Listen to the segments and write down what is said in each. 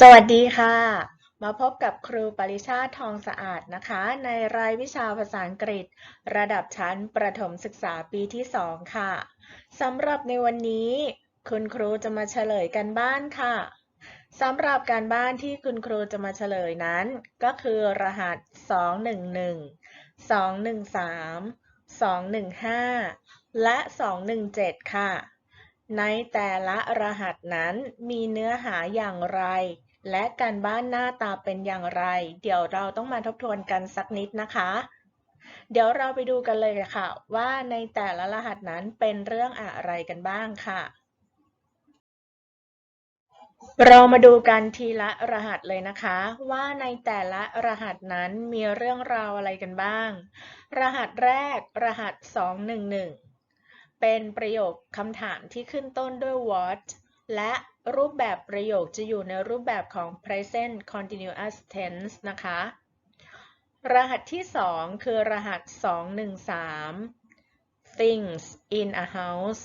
สวัสดีค่ะ มาพบกับครูปริชาติทองสะอาดนะคะ ในรายวิชาภาษาอังกฤษ ระดับชั้นประถมศึกษาปีที่ 2 ค่ะสำหรับในวันนี้ คุณครูจะมาเฉลยกันบ้านค่ะสำหรับการบ้านที่คุณครูจะมาเฉลยนั้น ก็คือรหัส 211 213 215 และ 217 ค่ะ ในแต่ละรหัสนั้นมีเนื้อหาอย่างไร และการบ้านหน้าตาเป็นอย่างไร เดี๋ยวเราต้องมาทบทวนกันสักนิดนะคะ เดี๋ยวเราไปดูกันเลยค่ะ ว่าในแต่ละรหัสนั้นเป็นเรื่องอะไรกันบ้างค่ะ เรามาดูกันทีละรหัสเลยนะคะ ว่าในแต่ละรหัสนั้นมีเรื่องราวอะไรกันบ้าง รหัสแรกรหัส 211 เป็นประโยคคำถามที่ขึ้นต้นด้วย what และรูปแบบประโยคจะอยู่ในรูปแบบของ present continuous tense นะคะ รหัสที่ 2 คือรหัส 213 things in a house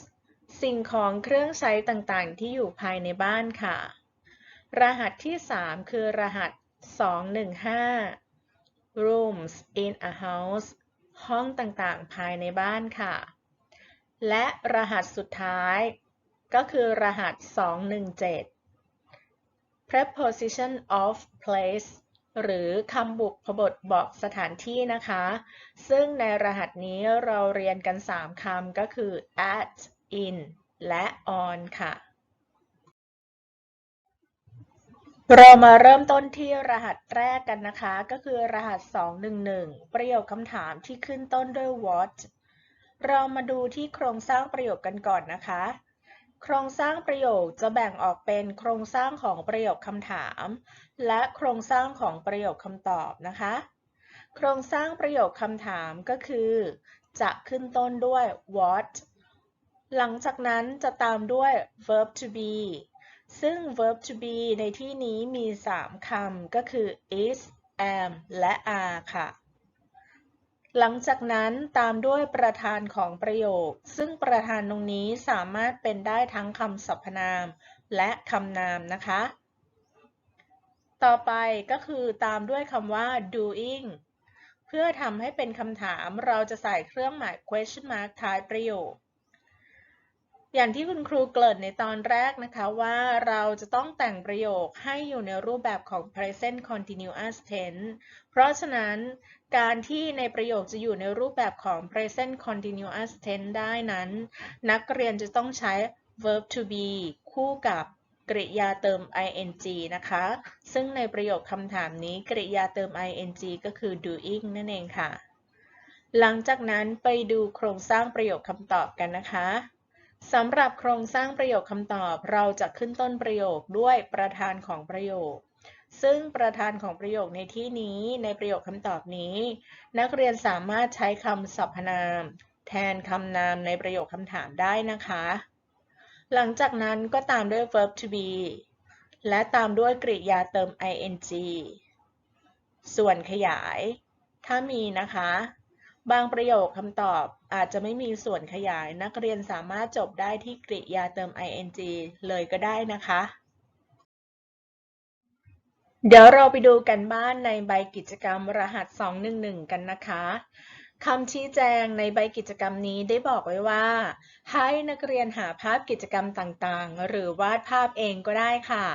สิ่งของเครื่องใช้ต่างๆ ที่อยู่ภายในบ้านค่ะ รหัสที่ 3 คือรหัส 215 rooms in a house ห้องต่างๆ ภายในบ้านค่ะ และรหัสสุดท้ายก็คือรหัส 217 preposition of place หรือคำบุพบทบอกสถานที่นะคะ ซึ่งในรหัสนี้เราเรียนกัน 3คำก็คือ at in และ on ค่ะ เรามาเริ่มต้นที่รหัสแรกกันนะคะ ก็คือรหัส 211 ประโยคคำถามที่ขึ้นต้นด้วย what เรามาดูที่โครงสร้างประโยคกันก่อนนะคะ โครงสร้างประโยคจะแบ่งออกเป็นโครงสร้างของประโยคคำถาม และโครงสร้างของประโยคคำตอบนะคะ โครงสร้างประโยคคำถามก็คือ จะขึ้นต้นด้วย what หลังจากนั้นจะตามด้วย verb to be ซึ่ง verb to be ในที่นี้มี 3 คำ ก็คือ is am และ are ค่ะ หลังจากนั้นตามด้วยประธานของประโยค ซึ่งประธานตรงนี้สามารถเป็นได้ทั้งคำสรรพนาม และคำนามนะคะ ต่อไปก็คือตามด้วยคำว่า doing เพื่อทำให้เป็นคำถามเราจะใส่เครื่องหมาย question mark ท้ายประโยค อย่างที่คุณครูเกริ่นในตอนแรกนะคะว่าเราจะต้องแต่งประโยคให้อยู่ในรูปแบบของ present continuous tense เพราะฉะนั้นการที่ในประโยคจะอยู่ในรูปแบบของ present continuous tense ได้นั้น นักเรียนจะต้องใช้ verb to be คู่กับกริยาเติม ing นะคะ ซึ่งในประโยคคำถามนี้กริยาเติม ing ก็คือ doing นั่นเองค่ะ หลังจากนั้นไปดูโครงสร้างประโยคคำตอบกันนะคะ สำหรับโครงสร้างประโยคคำตอบ เราจะขึ้นต้นประโยคด้วยประธานของประโยค ซึ่งประธานของประโยคในที่นี้ในประโยคคำตอบนี้ นักเรียนสามารถใช้คำสรรพนาม แทนคำนามในประโยคคำถามได้นะคะ หลังจากนั้นก็ตามด้วย verb to be และตามด้วยกริยาเติม ing ส่วนขยาย ถ้ามีนะคะ บางประโยคคำตอบอาจจะไม่มีส่วนขยายนักเรียนสามารถจบได้ที่กริยาเติม ing เลยก็ได้นะคะ เดี๋ยวเราไปดูกันบ้านในใบกิจกรรมรหัส 211 กันนะคะคำชี้แจงในใบกิจกรรมนี้ได้บอกไว้ว่า ให้นักเรียนหาภาพกิจกรรมต่างๆ หรือวาดภาพเองก็ได้ค่ะ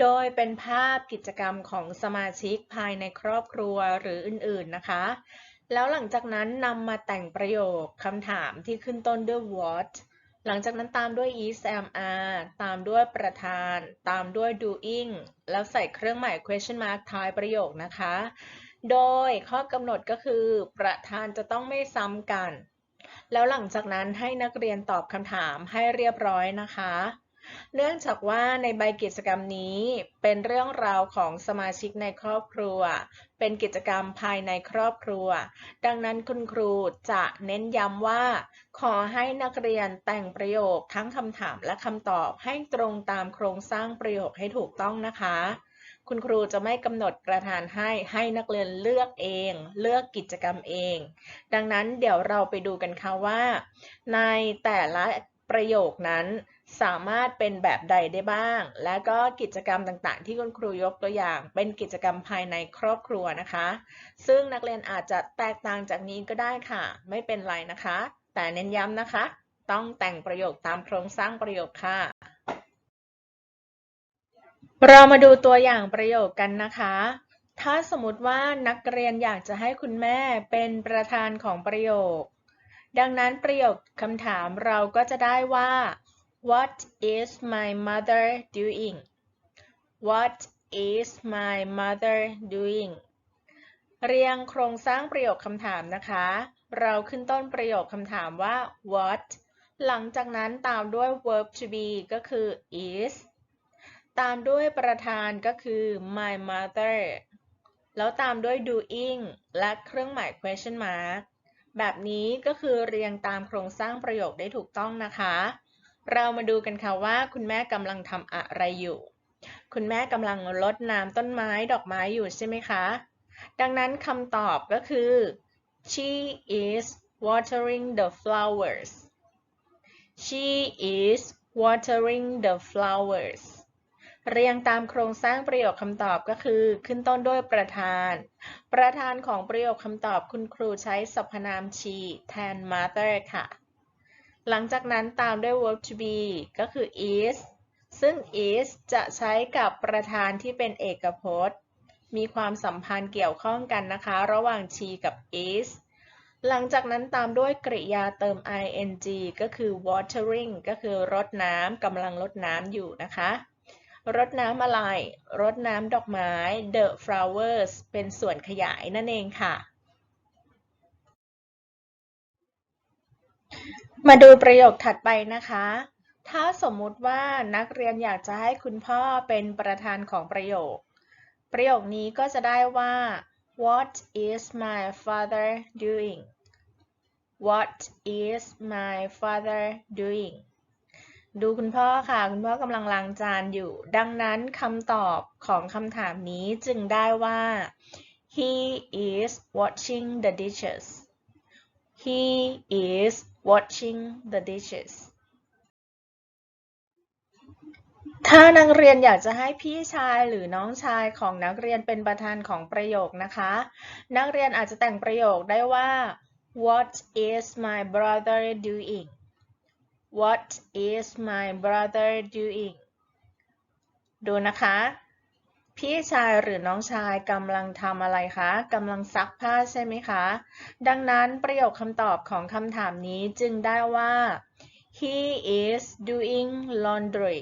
โดยเป็นภาพกิจกรรมของสมาชิกภายในครอบครัวหรืออื่นๆนะคะ แล้วหลังจากนั้นนำมาแต่งประโยคคำถามที่ขึ้นต้นด้วย what หลังจากนั้นตามด้วย is am are ตามด้วยประธาน ตามด้วย doing แล้วใส่เครื่องหมาย question mark ท้ายประโยคนะคะ โดยข้อกำหนดก็คือ ประธานจะต้องไม่ซ้ำกัน แล้วหลังจากนั้นให้นักเรียนตอบคำถามให้เรียบร้อยนะคะ เนื่องจากว่าในใบกิจกรรมนี้เป็นเรื่องราวของสมาชิกในครอบครัว เป็นกิจกรรมภายในครอบครัว ดังนั้นคุณครูจะเน้นย้ำว่า ขอให้นักเรียนแต่งประโยคทั้งคำถามและคำตอบให้ตรงตามโครงสร้างประโยคให้ถูกต้องนะคะ คุณครูจะไม่กำหนดประธานให้ให้นักเรียนเลือกเอง เลือกกิจกรรมเอง ดังนั้นเดี๋ยวเราไปดูกันค่ะว่า ในแต่ละประโยคนั้น สามารถเป็นแบบใดได้บ้าง และก็กิจกรรมต่างๆ ที่คุณครูยกตัวอย่าง เป็นกิจกรรมภายในครอบครัวนะคะ ซึ่งนักเรียนอาจจะแตกต่างจากนี้ก็ได้ค่ะ ไม่เป็นไรนะคะ แต่เน้นย้ำนะคะ ต้องแต่งประโยคตามโครงสร้างประโยคค่ะ เรามาดูตัวอย่างประโยคกันนะคะ ถ้าสมมติว่านักเรียนอยากจะให้คุณแม่เป็นประธานของประโยค ดังนั้นประโยคคำถามเราก็จะได้ว่า What is my mother doing What is my mother doing เรียงโครงสร้างประโยคคำถามนะคะ เราขึ้นต้นประโยคคำถามว่า what หลังจากนั้นตามด้วย verb to be ก็คือ is ตามด้วยประธานก็คือ my mother แล้วตามด้วย doing และเครื่องหมาย question mark แบบนี้ก็คือเรียงตามโครงสร้างประโยคได้ถูกต้องนะคะ เรามาดูกันค่ะว่าคุณแม่กำลังทำอะไรอยู่ คุณแม่กำลังรดน้ำต้นไม้ดอกไม้อยู่ใช่ไหมคะ ดังนั้นคำตอบก็คือ she is watering the flowers she is watering the flowers เรียงตามโครงสร้างประโยคคำตอบก็คือ ขึ้นต้นด้วยประธาน ประธานของประโยคคำตอบคุณครูใช้สรรพนาม she แทน mother ค่ะ หลังจากนั้นตามด้วย verb to be ก็คือ is ซึ่ง is จะใช้กับประธานที่เป็นเอกพจน์ มีความสัมพันธ์เกี่ยวข้องกันนะคะ ระหว่าง she กับ is หลังจากนั้นตามด้วยกริยาเติม ing ก็คือ watering ก็คือรดน้ำกำลังรดน้ำอยู่นะคะ รดน้ำอะไร รดน้ำดอกไม้ the flowers เป็นส่วนขยายนั่นเองค่ะ มาดูประโยคถัดไปนะคะ ถ้าสมมุติว่านักเรียนอยากจะให้คุณพ่อเป็นประธานของประโยค ประโยคนี้ก็จะได้ว่า What is my father doing What is my father doing ดูคุณพ่อค่ะ คุณพ่อกำลังล้างจานอยู่ ดังนั้นคำตอบของคำถามนี้จึงได้ว่า He is washing the dishes He is washing the dishes ถ้านักเรียนอยากจะให้พี่ชายหรือน้องชายของนักเรียนเป็นประธานของประโยคนะคะ นักเรียนอาจจะแต่งประโยคได้ว่า What is my brother doing What is my brother doing ดูนะคะ พี่ชายหรือน้องชายกำลังทำอะไรคะกำลังซักผ้าใช่ไหมคะ ดังนั้นประโยคคำตอบของคำถามนี้จึงได้ว่า he is doing laundry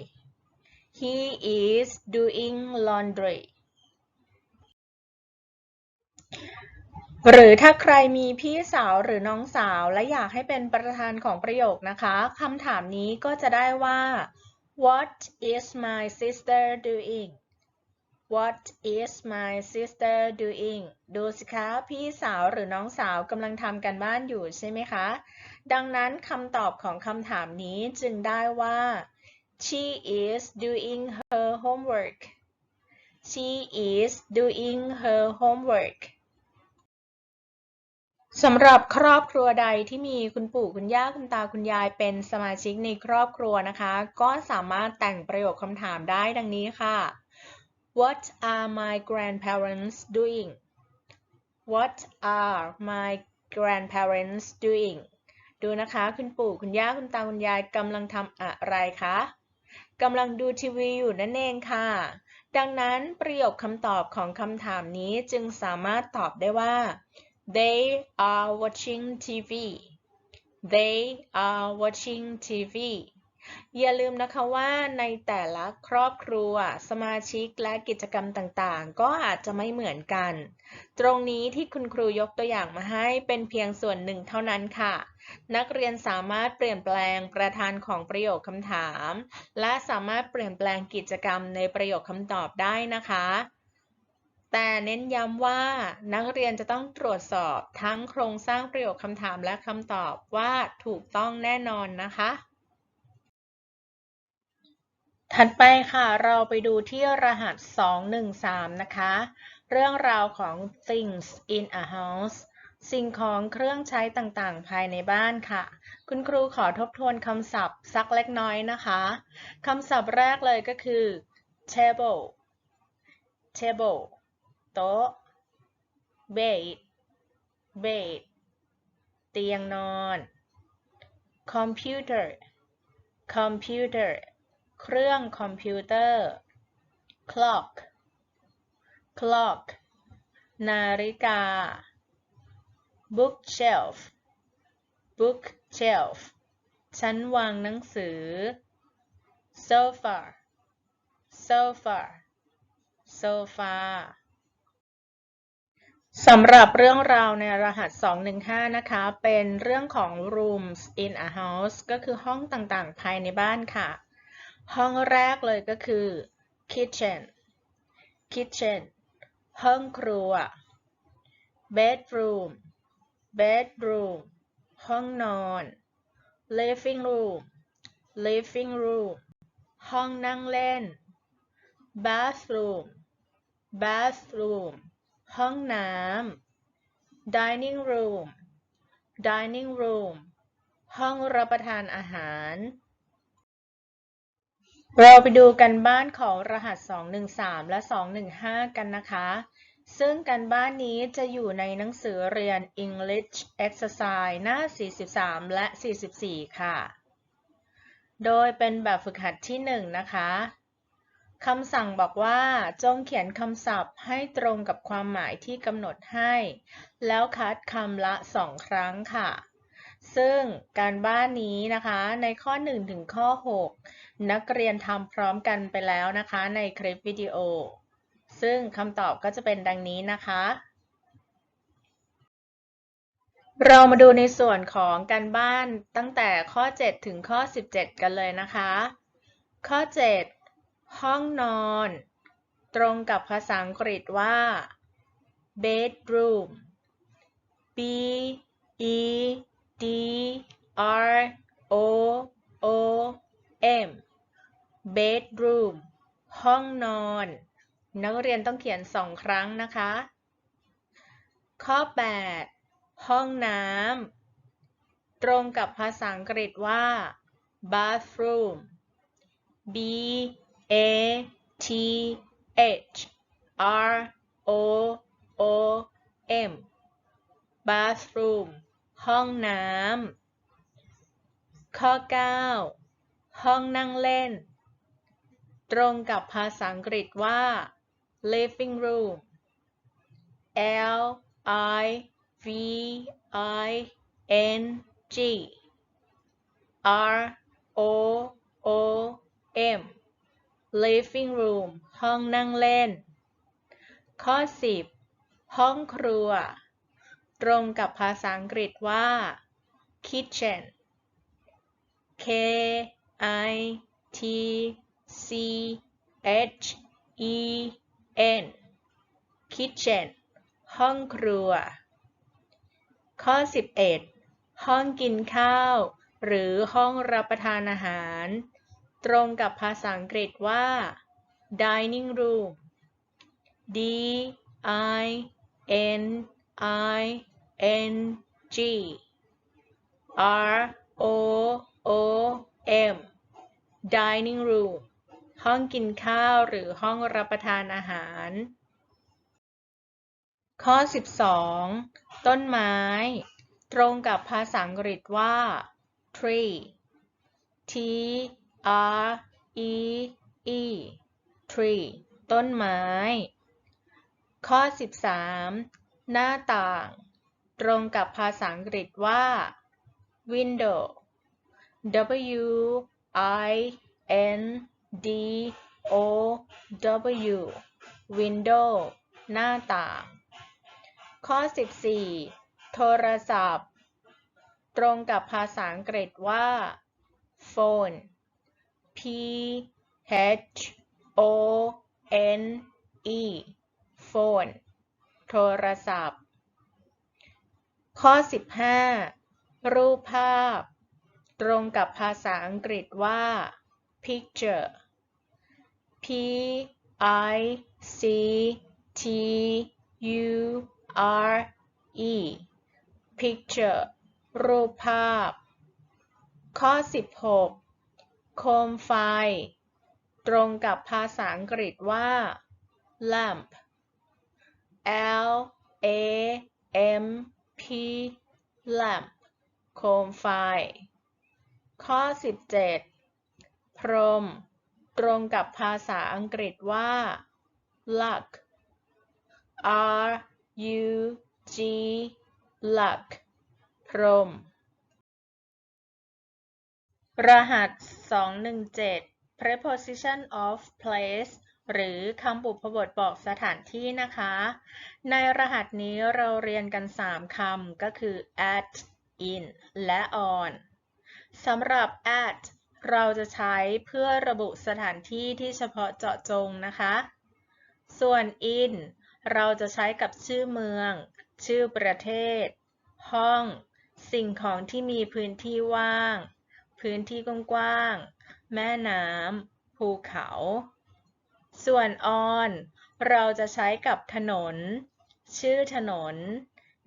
he is doing laundry หรือถ้าใครมีพี่สาวหรือน้องสาวและอยากให้เป็นประธานของประโยคนะคะคำถามนี้ก็จะได้ว่า What is my sister doing What is my sister doing ดูสิคะ พี่สาวหรือน้องสาวกำลังทำกันบ้านอยู่ใช่ไหมคะ ดังนั้นคำตอบของคำถามนี้จึงได้ว่า She is doing her homework She is doing her homework สำหรับครอบครัวใดที่มีคุณปู่คุณย่าคุณตาคุณยายเป็นสมาชิกในครอบครัวนะคะ ก็สามารถแต่งประโยคคำถามได้ดังนี้ค่ะ What are my grandparents doing What are my grandparents doing ดูนะคะคุณปู่คุณย่าคุณตาคุณยายกำลังทำอะไรคะกำลังดูทีวีอยู่นั่นเองค่ะ ดังนั้นประโยคคำตอบของคำถามนี้จึงสามารถตอบได้ว่า They are watching TV They are watching TV อย่าลืมนะคะว่าในแต่ละครอบครัว สมาชิกและกิจกรรมต่างๆ ก็อาจจะไม่เหมือนกัน ตรงนี้ที่คุณครูยกตัวอย่างมาให้เป็นเพียงส่วนหนึ่งเท่านั้นค่ะ นักเรียนสามารถเปลี่ยนแปลงประธานของประโยคคำถาม และสามารถเปลี่ยนแปลงกิจกรรมในประโยคคำตอบได้นะคะแต่เน้นย้ำว่านักเรียนจะต้องตรวจสอบทั้งโครงสร้างประโยคคำถามและคำตอบว่าถูกต้องแน่นอนนะคะ ถัดไปค่ะเราไปดูที่รหัส 213 นะคะ เรื่องราวของ things in a house สิ่งของเครื่องใช้ต่างๆ ภายในบ้านค่ะ คุณครูขอทบทวนคำศัพท์สักเล็กน้อยนะคะ คำศัพท์แรกเลยก็คือ table table โต๊ะ bed bed เตียงนอน computer computer เครื่องคอมพิวเตอร์ clock clock นาฬิกา bookshelf bookshelf ชั้นวางหนังสือ sofa sofa sofa สำหรับเรื่องราวในรหัส 215 นะคะ เป็นเรื่องของ rooms in a house ก็คือห้องต่างๆ ภายในบ้านค่ะ ห้องแรกเลยก็คือ kitchen kitchen ห้องครัว bedroom bedroom ห้องนอน living room living room ห้องนั่งเล่น bathroom bathroom ห้องน้ำ dining room dining room ห้องรับประทานอาหาร เราไปดูกันบ้านของรหัส 213 และ 215 กันนะคะ ซึ่งกันบ้านนี้จะอยู่ในหนังสือเรียน English Exercise หน้า 43 และ 44 ค่ะ โดยเป็นแบบฝึกหัดที่ 1 นะคะ คำสั่งบอกว่าจงเขียนคำศัพท์ให้ตรงกับความหมายที่กำหนดให้ แล้วคัดคำละสองครั้งค่ะ ซึ่งการบ้านนี้นะคะในข้อ 1 ถึงข้อ 6 นักเรียนทำพร้อมกันไปแล้วนะคะในคลิปวิดีโอ ซึ่งคำตอบก็จะเป็นดังนี้นะคะ เรามาดูในส่วนของการบ้านตั้งแต่ข้อ 7 ถึงข้อ 17 กันเลยนะคะ ข้อ 7 ห้องนอน ตรงกับภาษาอังกฤษว่า bedroom b e d r o o m bedroom ห้องนอน นักเรียนต้องเขียนสองครั้งนะคะ ข้อ 8 ห้องน้ำตรงกับภาษาอังกฤษว่า bathroom b A T H R O O M bathroom ห้องน้ำ ข้อ 9 ห้องนั่งเล่น ตรงกับภาษาอังกฤษว่า living room L I V I N G R O O M living room ห้องนั่งเล่น ข้อ 10 ห้องครัว ตรงกับภาษาอังกฤษว่า kitchen K I T C H E N kitchen ห้องครัว ข้อ 11 ห้องกินข้าว หรือห้องรับประทานอาหาร ตรงกับภาษาอังกฤษว่า dining room D I N I N G R O O M dining room ห้องกินข้าวหรือห้องรับประทานอาหาร ข้อ 12 ต้นไม้ ตรงกับภาษาอังกฤษว่า tree T R E E tree ต้นไม้ ข้อ 13 หน้าต่าง ตรงกับภาษาอังกฤษว่า window W I N D O W window หน้าต่าง ข้อ 14 โทรศัพท์ ตรงกับภาษาอังกฤษว่า phone P H O N E phone โทรศัพท์ ข้อ 15 รูปภาพ ตรงกับภาษาอังกฤษว่า picture P I C T U R E picture รูปภาพ ข้อ 16 โคมไฟ ตรงกับภาษาอังกฤษว่า lamp L A M P lamp โคมไฟ ข้อ 17 พรม ตรงกับภาษาอังกฤษว่า luck R U G luck พรม รหัส 217 preposition of place หรือคำบุพบทบอกสถานที่นะคะ ในรหัสนี้เราเรียนกัน 3คำก็คือ at in และ on สำหรับ at เราจะใช้เพื่อระบุสถานที่ที่เฉพาะเจาะจงนะคะ ส่วน in เราจะใช้กับชื่อเมือง ชื่อประเทศ ห้อง สิ่งของที่มีพื้นที่ว่าง พื้นที่กว้างๆ แม่น้ำ ภูเขา ส่วน on เราจะใช้กับถนน ชื่อถนน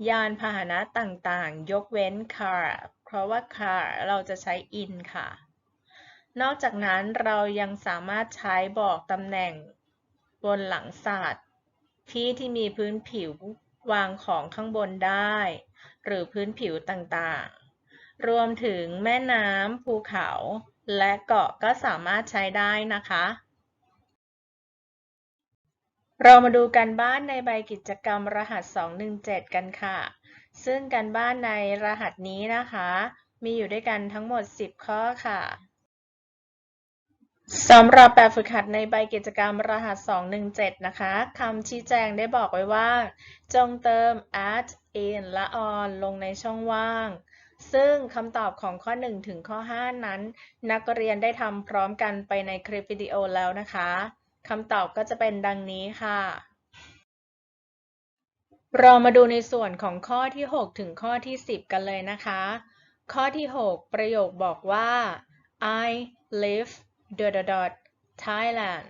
ยานพาหนะต่างๆ ยกเว้น car เพราะว่า car เราจะใช้ in ค่ะ นอกจากนั้นเรายังสามารถใช้บอกตำแหน่งบนหลังสัตว์ที่ที่มีพื้นผิววางของข้างบนได้ หรือพื้นผิวต่างๆ รวมถึงแม่น้ำภูเขา และเกาะก็สามารถใช้ได้นะคะ เรามาดูการบ้านในใบกิจกรรมรหัส 217 กันค่ะ ซึ่งการบ้านในรหัสนี้นะคะ มีอยู่ด้วยกันทั้งหมด 10 ข้อค่ะสำหรับแบบฝึกหัดในใบกิจกรรมรหัส 217 นะคะคำชี้แจงได้บอกไว้ว่า จงเติม at in และ on ลงในช่องว่าง ซึ่งคำตอบของข้อ 1 ถึงข้อ 5 นั้น นักเรียนได้ทำพร้อมกันไปในคลิปวิดีโอแล้วนะคะ คำตอบก็จะเป็นดังนี้ค่ะ เรามาดูในส่วนของข้อที่ 6 ถึงข้อที่ 10 กันเลยนะคะ ข้อที่ 6 ประโยคบอกว่า I live dot dot dot Thailand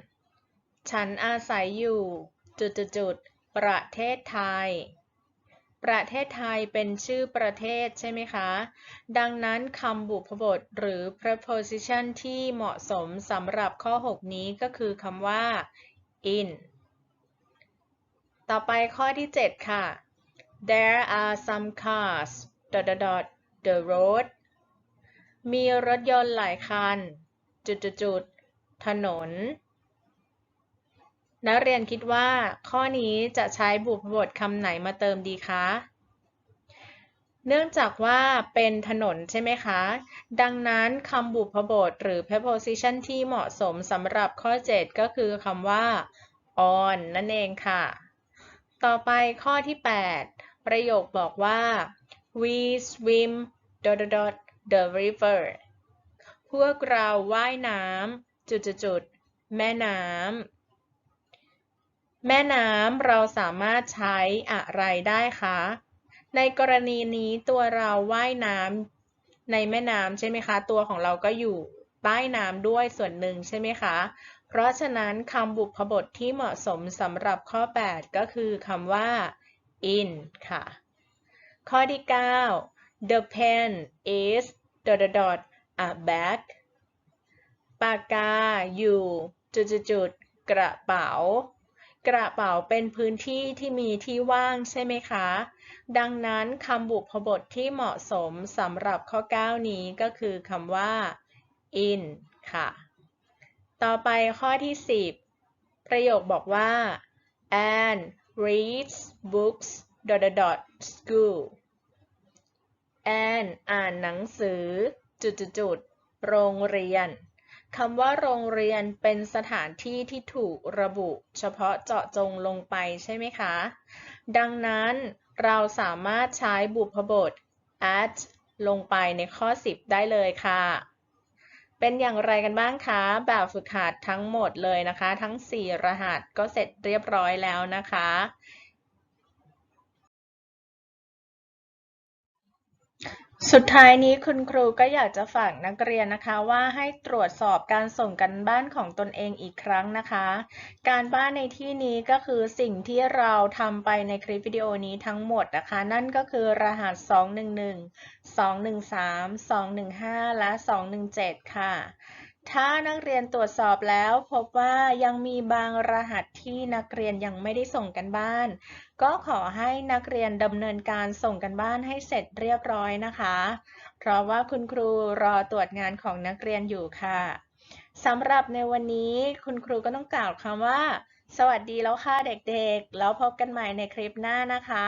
ฉันอาศัยอยู่ จุดจุดจุดประเทศไทย ประเทศไทยเป็นชื่อประเทศใช่ไหมคะ ดังนั้นคำบุพบทหรือ preposition ที่เหมาะสมสำหรับข้อ 6 นี้ก็คือคำว่า in ต่อไปข้อที่ 7 ค่ะ There are some cars dot dot dot the road มีรถยนต์หลายคัน จุดจุดจุดถนน นักเรียนคิดว่า ข้อนี้จะใช้บุพบทคำไหนมาเติมดีคะ เนื่องจากว่าเป็นถนนใช่ไหมคะ ดังนั้นคำบุพบทหรือ preposition ที่เหมาะสมสำหรับข้อ 7 ก็คือคำว่า on นั่นเองค่ะ ต่อไปข้อที่ 8 ประโยคบอกว่า we swim dot dot dot the river พวกเราว่ายน้ำจุดๆๆแม่น้ำ แม่น้ำเราสามารถใช้อะไรได้คะ ในกรณีนี้ตัวเราว่ายน้ำในแม่น้ำใช่ไหมคะ ตัวของเราก็อยู่ใต้น้ำด้วยส่วนหนึ่งใช่ไหมคะ เพราะฉะนั้นคำบุพบทที่เหมาะสมสำหรับข้อ 8 ก็คือคำว่า in ค่ะ ข้อที่ 9 the pen is dot dot a bag ปากกาอยู่จุดๆกระเป๋า กระเป๋าเป็นพื้นที่ที่มีที่ว่างใช่ไหมคะ ดังนั้นคำบุพบทที่เหมาะสมสำหรับข้อ 9 นี้ก็คือคำว่า in ค่ะ ต่อไปข้อที่ 10 ประโยคบอกว่า Anne reads books dot dot dot school Anne อ่านหนังสือจุดๆโรงเรียน คำว่าโรงเรียนเป็นสถานที่ที่ถูกระบุ เฉพาะเจาะจงลงไปใช่ไหมคะ ดังนั้นเราสามารถใช้บุพบท at ลงไปในข้อ 10 ได้เลยค่ะ เป็นอย่างไรกันบ้างคะ แบบฝึกหัดทั้งหมดเลยนะคะ ทั้ง 4 รหัสก็เสร็จเรียบร้อยแล้วนะคะ สุดท้ายนี้คุณครูก็อยากจะฝากนักเรียนนะคะว่าให้ตรวจสอบการส่งกันบ้านของตนเองอีกครั้งนะคะ การบ้านในที่นี้ก็คือสิ่งที่เราทำไปในคลิปวิดีโอนี้ทั้งหมดนะคะ นั่นก็คือรหัส 211 213 215 และ 217 ค่ะ ถ้านักเรียนตรวจสอบแล้วพบว่ายังมีบางรหัสที่นักเรียนยังไม่ได้ส่งกันบ้าน ก็ขอให้นักเรียนดำเนินการส่งกันบ้านให้เสร็จเรียบร้อยนะคะ เพราะว่าคุณครูรอตรวจงานของนักเรียนอยู่ค่ะสำหรับในวันนี้คุณครูก็ต้องกล่าวคำว่า สวัสดีแล้วค่ะเด็กๆ แล้วพบกันใหม่ในคลิปหน้านะคะ